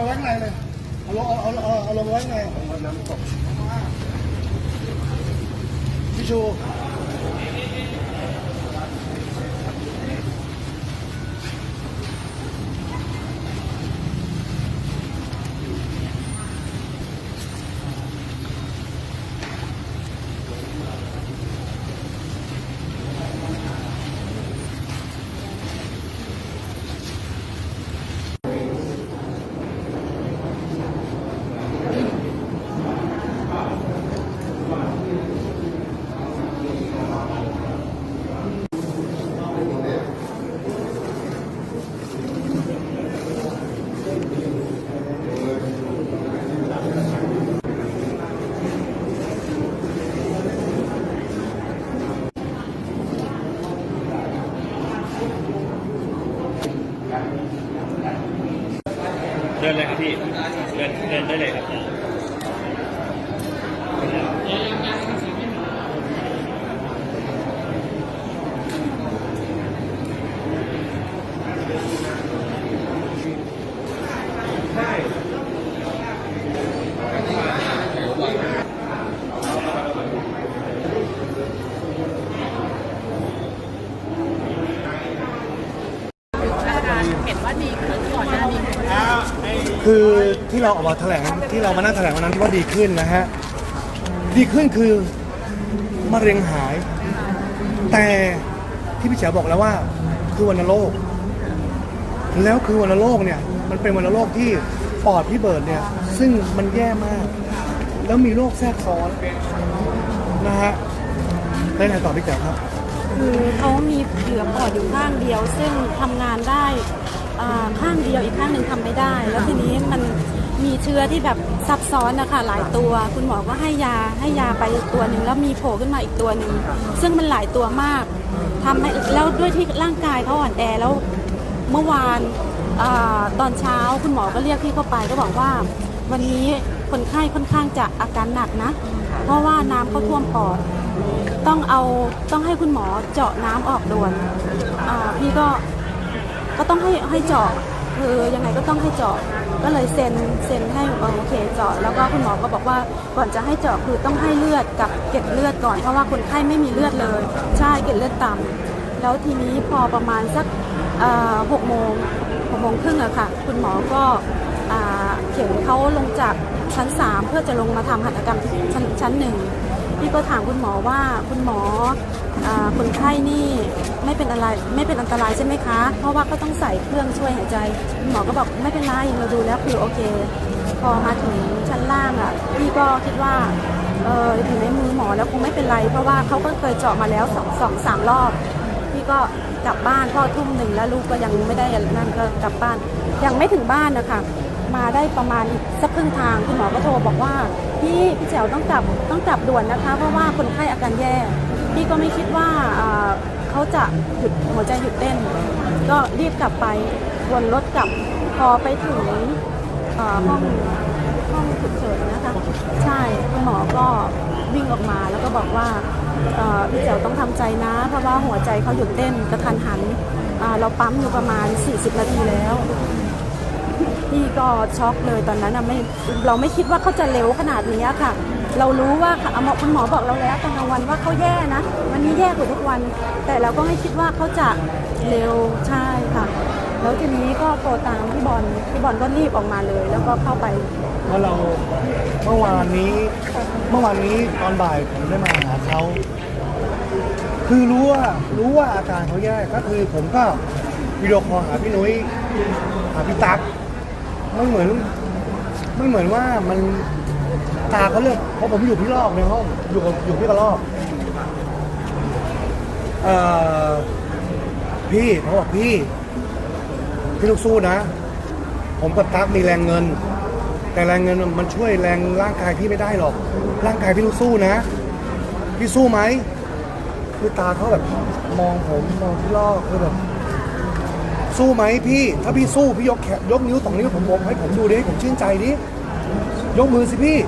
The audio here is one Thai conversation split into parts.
มาไว้ข้างในเลยเอาลงเอาเอาเอาเอาลงไว้ข้างในน้ำตกพี่ชู เลยครับพี่เดินเดินได้เลยครับ อาการเห็นว่าดีขึ้นก่อนหน้านี้ คือที่ เราออกมาแถลงที่เรามานั่งแถลงวันนั้นที่ว่าดีขึ้นนะฮะดีขึ้นคือมะเร็งหาย แต่ที่พี่เฉียบอกแล้วว่าคือวัณโรคแล้วคือวัณโรคเนี่ยมันเป็นวัณโรคที่ปอดพี่เบิร์ดเนี่ยซึ่งมันแย่มาก แล้วมีโรคแทรกซ้อนนะฮะได้ไหนต่อพี่เจ๋ครับ คือเขามีเหลือปอดอยู่ข้างเดียว ซึ่งทำงานได้อ่าข้างเดียวอีกข้างหนึ่งทำไม่ได้ แล้วทีนี้มัน มีเชื้อที่แบบซับซ้อนนะคะหลายตัว คุณหมอก็ให้ยาให้ยาไปตัวหนึ่งแล้วมีโผล่ขึ้นมาอีกตัวหนึ่งซึ่งมันหลายตัวมากทำให้แล้วด้วยที่ร่างกายเขาอ่อนแอแล้วเมื่อวานอตอนเช้าคุณหมอก็เรียกพี่เข้าไปก็บอกว่า วันนี้คนไข้ค่อนข้างจะอาการหนักนะ เพราะว่าน้ำเขาท่วมปอดต้องเอาต้องให้คุณหมอเจาะน้ำออกด่วนพี่ก็ก็ต้องให้ให้เจาะคือยังไงก็ต้องให้เจาะ ก็เลยเซ็นเซ็นให้โอเคเจาะแล้วก็คุณหมอก็บอกว่าก่อนจะให้เจาะคือต้องให้เลือดกับเกล็ดเลือดก่อนเพราะว่าคนไข้ไม่มีเลือดเลย ใช่เกล็ดเลือดต่ำแล้วทีนี้พอประมาณสักหกโมงหกโมงครึ่งอะค่ะ คุณหมอก็เข็นเขาลงจากชั้นสามเพื่อจะลงมาทำหัตถกรรมที่ชั้นชั้นหนึ่ง พี่ก็ถามคุณหมอว่าคุณหมอคนไข้นี่ไม่เป็นอะไรไม่เป็นอันตรายใช่ไหมคะ เพราะว่าก็ต้องใส่เครื่องช่วยหายใจคุณหมอก็บอกไม่เป็นไรเราดูแล้วคือโอเค พอมาถึงชั้นล่างอะพี่ก็คิดว่าเอออยู่ในมือหมอแล้วคงไม่เป็นไร เพราะว่าเขาก็เคยเจาะมาแล้วสองสองสามรอบพี่ก็กลับบ้านพ่อทุ่มหนึ่งแล้วลูกก็ยังไม่ได้นั่นก็กลับบ้านยังไม่ถึงบ้านนะคะ มาได้ประมาณอีกสักครึ่งทางคุณหมอก็โทรบอกว่าพี่พี่แจ๋วต้องกลับต้องกลับด่วนนะคะ เพราะว่าคนไข้อาการแย่พี่ก็ไม่คิดว่าเขาจะหยุดหัวใจหยุดเต้น ก็รีบกลับไปวนรถกลับพอไปถึงห้องห้องฉุกเฉินนะคะ ใช่คุณหมอก็วิ่งออกมาแล้วก็บอกว่าพี่แจ๋วต้องทำใจนะ เพราะว่าหัวใจเขาหยุดเต้นกระทันหันเราปั๊มอยู่ประมาณ 40 นาทีแล้ว พี่ก็ช็อกเลยตอนนั้นอะไม่เราไม่คิดว่าเขาจะเร็วขนาดนี้ค่ะ เรารู้ว่าหมอคุณหมอบอกเราแล้วตอนกลางวันว่าเขาแย่นะวันนี้แย่กว่าทุกวัน แต่เราก็ไม่คิดว่าเขาจะเร็วใช่ค่ะ แล้วทีนี้ก็โทรตามพี่บอลพี่บอลก็รีบออกมาเลย แล้วก็เข้าไปเมื่อเราเมื่อวานนี้เมื่อวานนี้ตอนบ่ายผมได้มาหาเขาคือรู้ว่ารู้ว่าอาการเขาแย่ก็คือผมก็วิดีโอคอลหาพี่นุ้ยหาพี่ตั๊ก ไม่เหมือนไม่เหมือนว่ามันตาเขาเลือกเพราะผมอยู่พี่ลอกในห้องอยู่กับอยู่พี่กระลอกเอ่อพี่เขาบอกพี่พี่ลูกสู้นะ ผมกับตั๊กมีแรงเงิน แต่แรงเงินมันช่วยแรงร่างกายพี่ไม่ได้หรอก ร่างกายพี่ต้องสู้นะ พี่สู้ไหมคือตาเขาแบบมองผมมองพี่ลอกคือแบบ สู้ไหมพี่ ถ้าพี่สู้พี่ยกแขนยกนิ้วสองนิ้วผมบอกให้ผมดูดิให้ผมชื่นใจดิยกมือสิพี่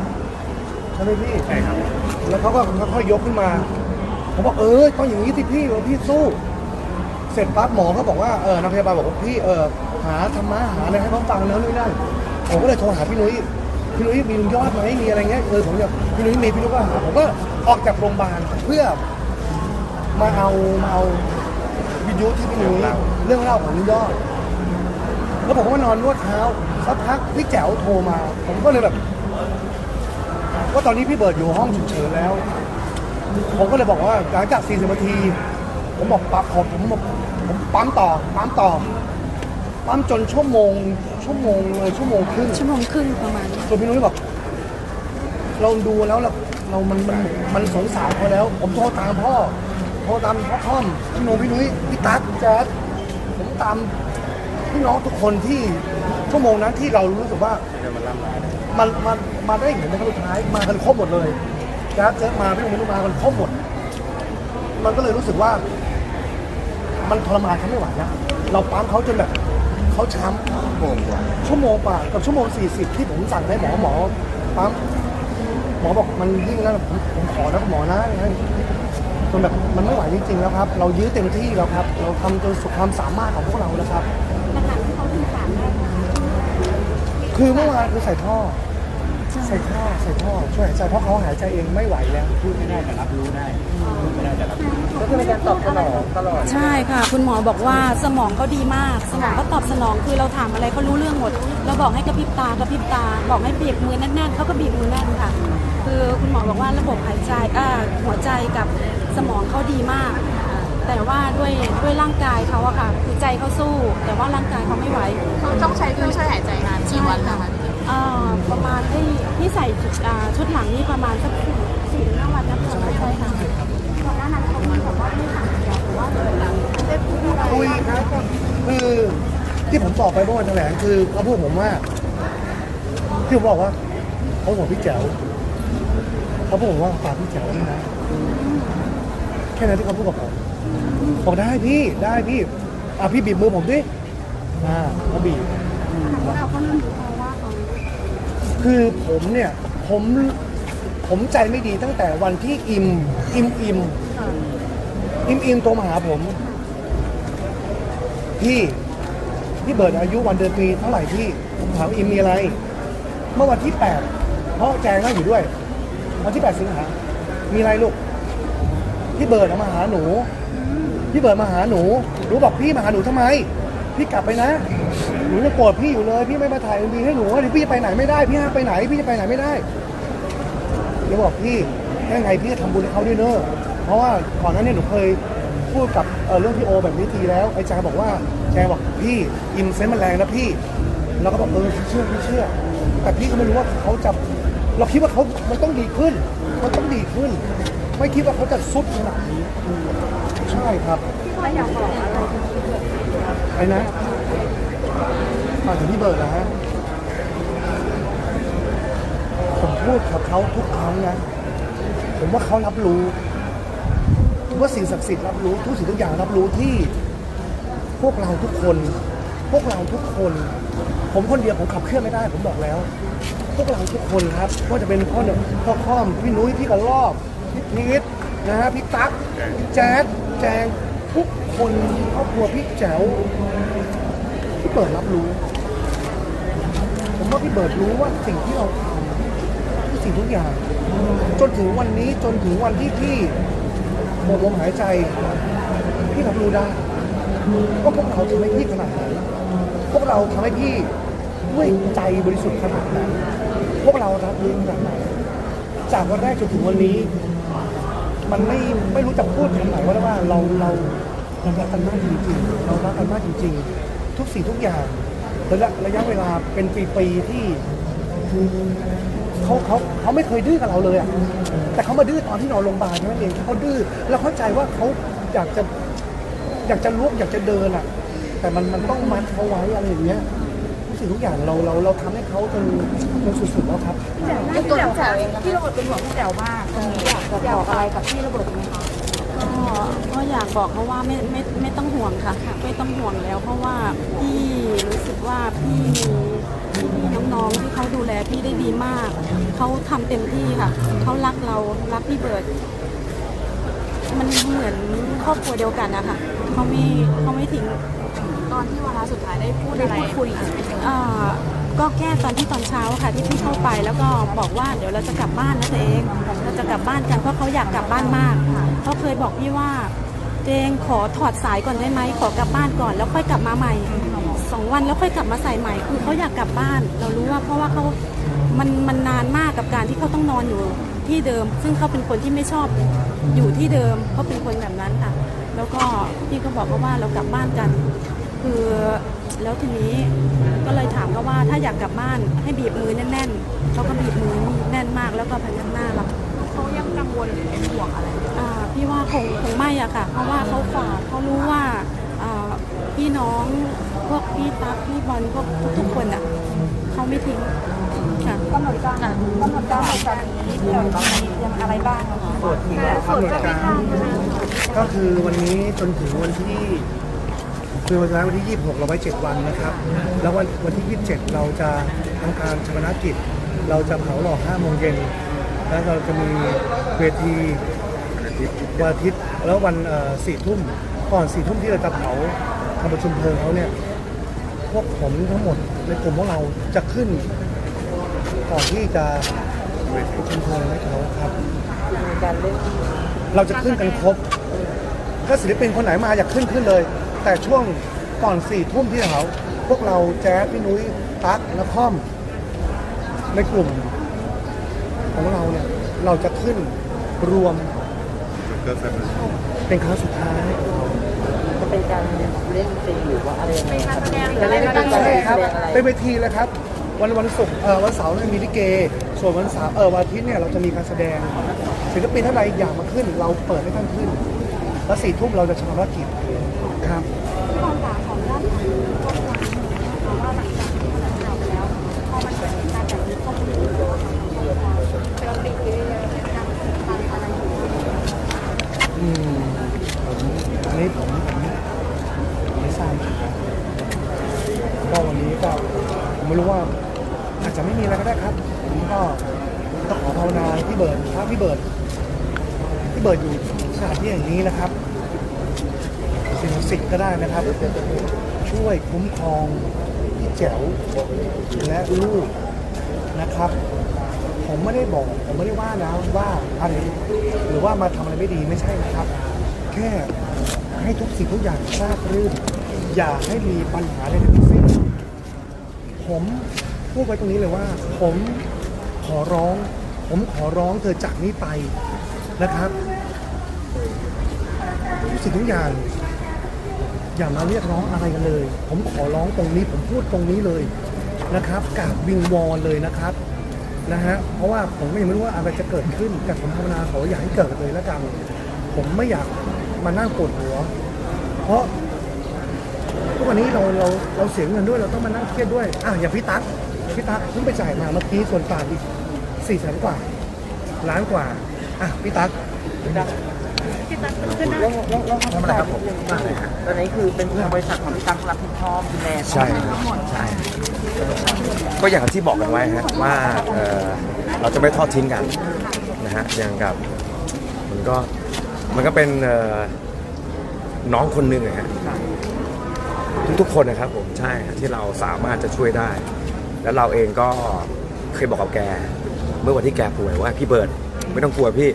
ใช่ไหมพี่ใช่ครับ แล้วเขาก็ค่อยๆยกขึ้นมา ผมบอกเออต้องอย่างนี้สิพี่ว่าพี่สู้ เสร็จปั๊บหมอเขาบอกว่าเออนักพยาบาลบอกว่าพี่เออหาธรรมะหาอะไรให้เขาฟังแล้วนู่นนั่นผมก็เลยโทรหาพี่นุ้ยพี่นุ้ยมีลุงยอดไหมมีอะไรเงี้ยเออผมอยากพี่นุ้ยมีพี่นุ้ยก็หาผมก็ออกจากโรงพยาบาลเพื่อมาเอามาเอา วิทยุที่พี่นุ้ยเรื่องเล่าของลุงยอดแล้วผมก็มานอนนวดเท้าสักพักพี่แจ๋วโทรมา ผมก็เลยแบบว่าตอนนี้พี่เบิร์ดอยู่ห้องฉุกเฉินแล้ว ผมก็เลยบอกว่าหลังจาก 40 นาที ผมบอกปั๊บผมผมผมผมปั๊มต่อปั๊มต่อปั๊มจนชั่วโมง ชั่วโมงเลยชั่วโมงครึ่งชั่วโมงครึ่งประมาณนี้จนพี่นุ้ยบอกเราดูแล้วเราเรามันมันมันสงสารเขาแล้ว ผมโทรตามพ่อ โทรตามพ่อค่อมพี่โนพี่นุ้ยพี่ตั๊กพี่แจ๊ดผมตามพี่น้องทุกคนที่ชั่วโมงนั้นที่เรารู้สึกว่ามันมันมาได้เห็นในครั้งสุดท้ายมากันครบหมดเลยแจ๊ดเจ๊มาพี่โนพี่นุ้ยมากันครบหมด มันก็เลยรู้สึกว่า มันทรมานเขาไม่ไหวนะเราปั๊มเขาจนแบบเขาช้ำชั่วโมงกว่ากับชั่วโมง 40 ที่ผมสั่งให้หมอหมอปั๊มหมอบอกมันยิ่งแล้วผมผมขอนะหมอนะ จนแบบมันไม่ไหวจริงๆแล้วครับ เรายื้อเต็มที่แล้วครับ เราทำจนสุดความสามารถของพวกเราแล้วครับ หลังๆที่เขาสื่อสารได้คือเมื่อวานคือใส่ท่อ ใส่ท่อใส่ท่อช่วยหายใจเพราะเขาหายใจเองไม่ไหวแล้ว พูดไม่ได้แต่รับรู้ได้พูดไม่ได้แต่รับรู้ก็คือในการตอบสนองตลอดใช่ค่ะ คุณหมอบอกว่าสมองเขาดีมาก สมองเขาตอบสนองคือเราถามอะไรเขารู้เรื่องหมด เราบอกให้กระพริบตากระพริบตา บอกให้บีบมือแน่นๆเขาก็บีบมือแน่นค่ะ คือคุณหมอบอกว่าระบบหายใจอ่าหัวใจกับ สมองเขาดีมาก แต่ว่าด้วยด้วยร่างกายเขาอะค่ะ คือใจเขาสู้ แต่ว่าร่างกายเขาไม่ไหวต้องใช้เครื่องช่วยหายใจนานกี่วันนะคะพี่อ่าประมาณที่ที่ใส่ชุดอ่าชุดหลังนี่ประมาณสักสี่สี่ถึงห้าวันนะใช่ค่ะก่อนหน้านั้นเขามีแบบว่าไม่ถามเดียวหรือว่าได้พูดอะไรคุยครับคือที่ผมบอกไปเมื่อวันแถลงคือเขาพูดผมว่าที่ผมบอกว่าเขาห่วงพี่แจ๋วเขาพูดผมว่าฝากพี่แจ๋วด้วยนะแค่นั้นที่เขาพูดกับผมบอกได้พี่ได้พี่อะพี่บีบมือผมดิอ่าเขาบีบเราก็เริ่มรู้แล้วว่าเขาคือผมเนี่ยผมผมใจไม่ดีตั้งแต่วันที่อิมอิมอิมอิมอิมโทรมาหาผม พี่พี่เบิร์ดอายุวันเดือนปีเท่าไหร่พี่ผมถามอิมมีอะไร เมื่อวันที่แปดเพราะแจงนั่งอยู่ด้วย วันที่แปดสิงหามีอะไรลูก พี่เบิร์ดเอามาหาหนู พี่เบิร์ดมาหาหนู หนูบอกพี่มาหาหนูทำไม พี่กลับไปนะ หนูจะโกรธพี่อยู่เลย พี่ไม่มาถ่ายมีให้หนูเดี๋ยวพี่จะไปไหนไม่ได้ พี่ห้ามไปไหน พี่จะไปไหนไม่ได้เดี๋ยวบอกพี่ยังไงพี่จะทำบุญให้เขาด้วยเนอะเพราะว่าก่อนหน้านี้หนูเคยพูดกับเเรื่องพี่โอแบบนี้ทีแล้วไอ้แจงบอกว่าแจงบอกพี่อินเซนต์มันแรงนะพี่เราก็บอกเออเชื่อพี่เชื่อ แต่พี่ก็ไม่รู้ว่าเขาจะเราคิดว่าเขามันต้องดีขึ้น มันต้องดีขึ้น ไม่คิดว่าเขาจะซุดขนาดนี้อืมใช่ครับไม่อยากบอกอะไรไอ้นะมาถึงพี่เบิร์ดนะฮะผมพูดกับเขาทุกครั้งนะผมว่าเขารับรู้ว่าสิ่งศักดิ์สิทธิ์รับรู้ทุกสิ่งทุกอย่างรับรู้ที่พวกเราทุกคน พวกเราทุกคน ผมคนเดียวผมขับเคลื่อนไม่ได้ ผมบอกแล้ว พวกเราทุกคนครับว่าจะเป็นพ่อหนึ่งพ่อค่อมพี่นุ้ยพี่กระลอก พี่พีทนะฮะพี่ตั๊กพี่แจ๊ดแจงทุกคนครอบครัวพี่แจ๋วพี่เบิร์ดรับรู้ ผมว่าพี่เบิร์ดรู้ว่าสิ่งที่เราทำทุกสิ่งทุกอย่าง จนถึงวันนี้จนถึงวันที่พี่หมดลมหายใจ พี่รับรู้ได้ว่าพวกเราทำให้พี่ขนาดไหนพวกเราทำให้พี่ด้วยใจบริสุทธิ์ขนาดไหนพวกเราทำเองขนาดไหนจากวันแรกจนถึงวันนี้ มันไม่ไม่รู้จะพูดคำไหนว่าว่าเราเราเรารักกันมากจริงๆเรารักกันมากจริง ๆ ทุกสิ่งทุกอย่างระยะระยะเวลาเป็นปีๆที่เขาเขาเขาไม่เคยดื้อกับเราเลยอะแต่เขามาดื้อตอนที่นอนโรงพยาบาลนั่นเองเขาดื้อเราเข้าใจว่าเขาอยากจะอยากจะลุกอยากจะเดินอะ แต่มันมันต้องมัดเขาไว้อะไรอย่างเงี้ย สิ่งทุกอย่างเราเราเราทำให้เขาจนจนสุดๆแล้วครับเป็นตัวพี่แจ๋วเองพี่โรเบิร์ตเป็นห่วงพี่แจ๋วมากตรงนี้อยากจะบอกอะไรกับพี่โรเบิร์ตไหมคะ ก็ก็อยากบอกเขาว่าไม่ไม่ไม่ต้องห่วงค่ะ ไม่ต้องห่วงแล้ว เพราะว่าพี่รู้สึกว่าพี่มีพี่ๆน้องๆที่เขาดูแลพี่ได้ดีมาก เขาทำเต็มที่ค่ะ เขารักเรารักพี่เบิร์ดมันเหมือนครอบครัวเดียวกันนะคะเขาไม่เขาไม่ทิ้งตอนที่วาระสุด ท้ายได้พูดอะไรพูดคุยกันเป็นยังไงอ่าก็แค่ตอนที่ตอนเช้าค่ะที่พี่เข้าไปแล้วก็บอกว่าเดี๋ยวเราจะกลับบ้านนะตัวเองเราจะกลับบ้านกันเพราะเขาอยากกลับบ้านมากเขาเคยบอกพี่ว่าตัวเองขอถอดสายก่อนได้ไหมขอกลับบ้านก่อนแล้วค่อยกลับมาใหม่สองวันแล้วค่อยกลับมาใส่ใหม่คือเขาอยากกลับบ้าน เรารู้ว่าเพราะว่าเขามันมันนานมากกับการที่เขาต้องนอนอยู่ที่เดิม ซึ่งเขาเป็นคนที่ไม่ชอบอยู่ที่เดิมเขาเป็นคนแบบนั้นค่ะ แล้วก็พี่ก็บอกเขาว่าเรากลับบ้านกัน คือแล้วทีนี้ก็เลยถามเขาว่าถ้าอยากกลับบ้านให้บีบมือแน่นๆเขาก็บีบมือแน่นมากแล้วก็พยักหน้ารับเขายังกังวลหรือเป็นห่วงอะไรอ่าพี่ว่าคงคงไม่อะค่ะ เพราะว่าเขาฝากเขารู้ว่าอ่าพี่น้องพวกพี่ตั๊กพี่บอลพวกทุกๆคนอะเขาไม่ทิ้งค่ะกำหนดการกำหนดการในการนี้เดี๋ยวต้องมีเตรียมอะไรบ้างอะคะตรวจกำหนดการก็คือวันนี้จนถึงวันที่ คือวันสุดท้ายวันที่ 26 เราไว้ 7 วันนะครับ แล้ววันวันที่ 27 เราจะทำการชำระกิจ เราจะเผาหลอก5โมงเย็น แล้วเราจะมีเวทีวันอาทิตย์ แล้ววันสี่ทุ่มก่อนสี่ทุ่มที่เราจะเผาทำประชุมเพลิงเขาเนี่ย พวกผมทั้งหมดในกลุ่มพวกเราจะขึ้นก่อนที่จะประชุมเพลิงให้เขาครับ เราจะขึ้นกันครบ ถ้าศิลปินคนไหนมาอยากขึ้นขึ้นเลย แต่ช่วงก่อนสี่ทุ่มที่เขา พวกเราแจ๊สพี่นุ้ยตั๊กและค่อม ในกลุ่มของเราเนี่ย เราจะขึ้นรวมเป็นครั้งสุดท้าย จะเป็นการเล่นดนตรีหรือว่าอะไรยังไงครับแสดงหรืออะไรบ้างใช่ครับแสดงอะไรเป็นเวทีเลยครับ วันวันศุกร์เอ่อวันเสาร์เนี่ยมีลิเก ส่วนวันเสาร์เออวันอาทิตย์เนี่ยเราจะมีการแสดงศิลปินท่านใดอยากมาขึ้น เราเปิดให้ท่านขึ้น แล้วสี่ทุ่มเราจะชำระกิจครับความหวังของด้านของครอบครัวเพราะว่าหลังจากที่แถลงข่าวไปแล้วพอมันเกิดเหตุการณ์แบบนี้ก็ไม่รู้ตัวเราติดอยู่ในการทำอะไรอยู่อืมผมอันนี้ผมผมผมไม่ทราบครับก็วันนี้ก็ผมไม่รู้ว่าอาจจะไม่มีอะไรก็ได้ครับผมก็ต้องขอภาวนาให้พี่เบิร์ดถ้าพี่เบิร์ดพี่เบิร์ดอยู่ส ถานที่อย่างนี้นะครับสิ่งศักดิ์สิทธิ์ก็ได้นะครับ ช่วยคุ้มครองพี่แจ๋วและลูกนะครับ ผมไม่ได้บอก ผมไม่ได้ว่านะว่าอะไรหรือว่ามาทำอะไรไม่ดีไม่ใช่นะครับ แค่ให้ทุกสิ่งทุกอย่างราบรื่น อย่าให้มีปัญหาใดๆทั้งสิ้นผมพูดไว้ตรงนี้เลยว่า ผมขอร้อง ผมขอร้องเธอจากนี้ไปนะครับ สิ่งทุกอย่าง อย่ามาเรียกร้องอะไรกันเลย ผมขอร้องตรงนี้ผมพูดตรงนี้เลยนะครับกราบวิงวอนเลยนะครับนะฮะเพราะว่าผมก็ยังไม่รู้ว่าอะไรจะเกิดขึ้นแต่ผมภาวนาขออย่าให้เกิดเลยแล้วกัน ผมไม่อยากมานั่งปวดหัว เพราะทุกวันนี้เราเราเราเสียเงินด้วยเราต้องมานั่งเครียดด้วยอะอย่างพี่ตั๊กพี่ตั๊กเพิ่งไปจ่ายมาเมื่อกี้ส่วนต่างอีกสี่แสนกว่าล้านกว่าอะพี่ตั๊กเรื่อ ทำอะไรครับผมตอนนี้คือเป็นทางบริษัทของพี่ตั๊กรับผิดชอบดูแลใช่ใช่ก็อย่างที่บอกกันไว้ฮะว่าเราจะไม่ทอดทิ้งกันนะฮะอย่างกับมันก็มันก็เป็นน้องคนหนึ่งอะฮะทุกๆคนนะครับผมใช่ที่เราสามารถจะช่วยได้ แล้วเราเองก็เคยบอกกับแก เมื่อวันที่แกป่วยว่าพี่เบิร์ดไม่ต้องกลัวพี่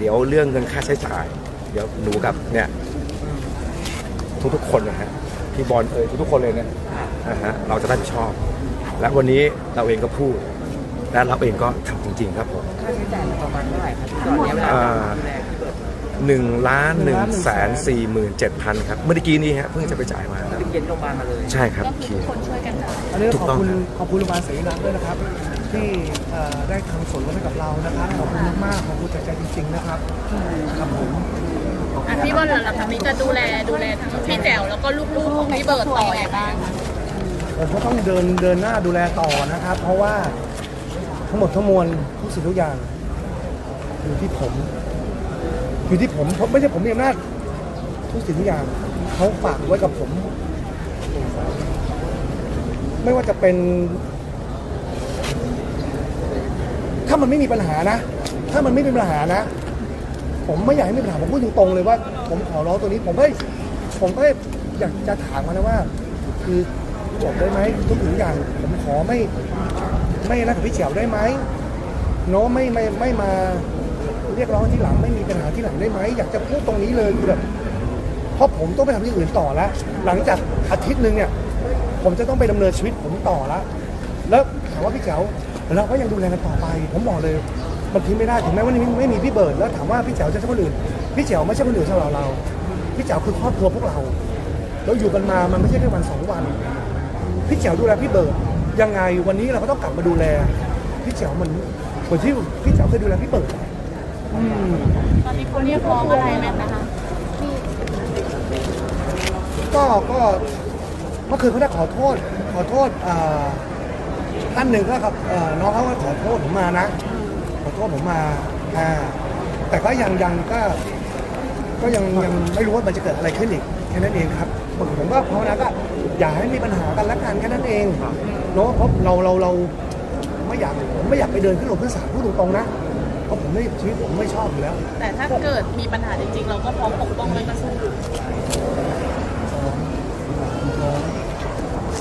เดี๋ยวเรื่องเงินค่าใช้จ่าย เดี๋ยวหนูกับเนี่ยทุกๆคนนะฮะพี่บอลเอ่ยทุกๆคนเลยเนี่ยนะฮะเราจะรับผิดชอบ และวันนี้เราเองก็พูด และเราเองก็ทำจริงๆครับผมค่าใช้จ่ายประมาณเท่าไหร่ครับตอนนี้เวลาดูแลพี่เบิร์ดหนึ่งล้านหนึ่งแสนสี่หมื่นเจ็ดพันครับ เมื่อกี้นี้ฮะเพิ่งจะไปจ่ายมาครับถึงเย็นโรงพยาบาลมาเลย ใช่ครับก็คือทุกคนช่วยกันจ่าย อันนี้ถูขกอบต้องคุณครับขอบคุณโรงพยาบาลศรีนันท์ด้วยนะครับ ที่เอ่อได้ทำส่วนลดให้กับเรานะครับขอบคุณมากๆขอบคุณจากใจจริงๆนะครับครับผมอะพี่บอลหลังจากนี้จะดูแลดูแลทั้งพี่แจ๋วแล้วก็ลูกๆของพี่เบิร์ดต่ออย่างไรบ้างผมก็ต้องเดินเดินหน้าดูแลต่อนะครับ เพราะว่าทั้งหมดทั้งมวลทุกสิ่งทุกอย่าง อยู่ที่ผม อยู่ที่ผมผมไม่ใช่ผมมีอำนาจทุกสิ่งทุกอย่างเขาฝากไว้กับผม ไม่ว่าจะเป็น ถ้ามันไม่มีปัญหานะ ถ้ามันไม่มีปัญหานะ ผมไม่อยากให้มีปัญหาผมพูดตรงๆเลยว่า ผมขอร้องตัวนี้ผมก็ผมก็อยากจะถามเขานะว่า คือจบได้ไหมทุกถึงอย่างผมขอไม่ไม่รักกับพี่เฉียวได้ไหมเนาะไม่ไม่ไม่มาเรียกร้องที่หลังไม่มีปัญหาที่หลังได้ไหมอยากจะพูดตรงนี้เลยคือแบบเพราะผมต้องไปทำที่อื่นต่อแล้วหลังจากอาทิตย์หนึ่งเนี่ย ผมจะต้องไปดำเนินชีวิตผมต่อแล้วแล้วถามว่าพี่เจ๋ว เราก็ยังดูแลกันต่อไป ผมบอกเลยมันทิ้งไม่ได้ถึงแม้ว่าไม่ไม่มีพี่เบิร์ดแล้วถามว่าพี่เจ๋วจะใช่คนอื่นพี่เจ๋วไม่ใช่คนอื่นสำหรับเรา พี่เจ๋วคือครอบครัวพวกเรา เราอยู่กันมามันไม่ใช่แค่วันสองวัน พี่เจ๋วดูแลพี่เบิร์ดยังไงวันนี้เราก็ต้องกลับมาดูแล พี่เจ๋วมันเหมือนที่พี่เจ๋วเคยดูแลพี่เบิร์ดอืมตอนนี้เขาเรียกร้องอะไรไหมนะคะก็ก็เมื่อคืนเขาได้ขอโทษ ขอโทษอ่า ท่านหนึ่งก็ครับเอ่อน้องเขาก็ขอโทษผมมานะ ขอโทษผมมาอ่าแต่ก็ยังยังก็ ก็ยังยังไม่รู้ว่ามันจะเกิดอะไรขึ้นอีกแค่นั้นเองครับผมผมว่าภาวนาก็อย่าให้มีปัญหากันละกันแค่นั้นเองเนาะเพราะเราเราเราไม่อยากผมไม่อยากไปเดินขึ้นลงขึ้นศาลพูดตรงๆนะเพราะผมไม่ชีวิตผมไม่ชอบอยู่แล้ว แต่ถ้าเกิดมีปัญหาจริงๆ เราก็พร้อมปกป้องและก็สู้ผมพร้อม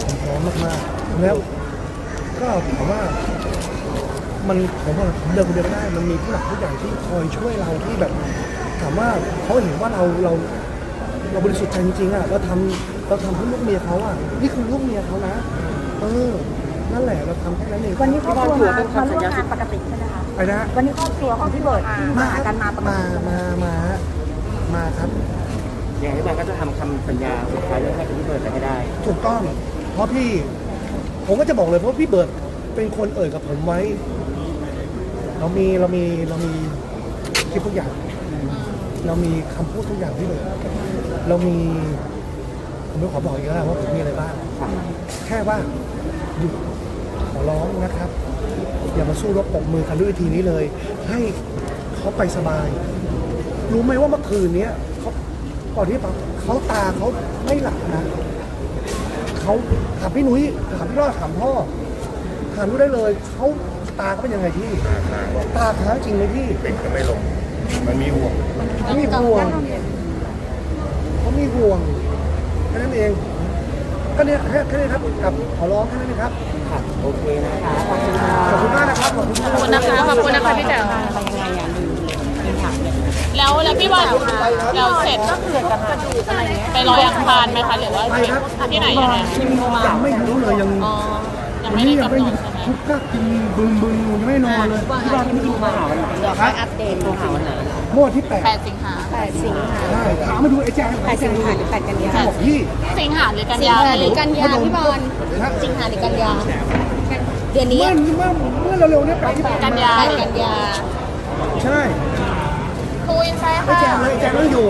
ผมพร้อมมากๆแล้ว ก็ถามว่า มันผมว่าผมเดินคนเดียวไม่ได้ มันมีผู้หลักผู้ใหญ่ที่คอยช่วยเราที่แบบ ถามว่าเขาเห็นว่าเราเราเราบริสุทธิ์ใจจริงๆอะเราทำเราทำเพื่อลูกเมียเขาอะนี่คือลูกเมียเขานะ เออ นั่นแหละเราทำแค่นั้นเองวันนี้ครอบครัวมามาร่วมงานปกติใช่ไหมคะ ไปนะ วันนี้ครอบครัวของพี่เบิร์ดที่มาหากันมาปกมา ติ มา มา มาครับ อย่างที่บอกก็จะทำคำสัญญาสุดท้ายเรื่องให้กับพี่เบิร์ดให้ได้ ถูกต้อง เพราะพี่ ผมก็จะบอกเลยเพราะพี่เบิร์ดเป็นคนเอ่ยกับผมไว้ เรามีเรามีเรามีคลิปทุกอย่าง เรามีคำพูดทุกอย่างพี่เบิร์ดเรามีผมไม่ขอบอกอีกแล้วว่าผมมีอะไรบ้าง แค่ว่าหยุดขอร้องนะครับ อย่ามาสู้รบปรบมือกันด้วยวิธีนี้เลย ให้เขาไปสบาย รู้ไหมว่าเมื่อคืนเนี้ยเขาก่อนที่เขาตาเขาไม่หลับนะ เขาถามพี่นุ้ยถามพี่รอดถามพ่อถามรู้ได้เลยเขาตาเขาเป็นยังไงพี่ตาค้างจริงไหมพี่เด็กก็ไม่ลง มันมีห่วงเขามีห่วงเขามีห่วงแค่นั้นเองก็เนี่ยแค่แค่นี้ครับกับขอร้องแค่นั้นเองครับโอเคนะคะขอบคุณค่ะขอบคุณมากนะครับขอบคุณมากขอบคุณนะคะขอบคุณนะคะพี่แจ๋ว แล้วแล้วพี่วันเราเสร็จไปลอยอังคารไหมคะหรือว่าที่ไหนยังไงยังไม่รู้เลยยังอ๋อยังวันไม่นี้ได้ยังกำหไม่นดใช่ไหมทุกก็กินบึงบึงยังไม่นอนเลยที่บ้านไม่ได้มาหาวันไหนเดี๋ยวค่อยอัปเดตโทรหาวันไหนเมื่อวันที่แปดแปดสิงหาแปดสิงหาใช่ถามมาดูไอ้แจ๊คแปดสิงหาหรือแปดกันยาบอกพี่สิงหาหรือกันสิงยาหาหรือกันยาพี่บอลนะสิงหาหรือกันยาเดือนนี้เมื่อเมื่อเมื่อเร็วๆเนี่ยแปดที่แปดกันยาแปดกันยาใช่ คุยใช่ไอ้ค่ะแจ๊คเลยแจ๊คนั่งอยู่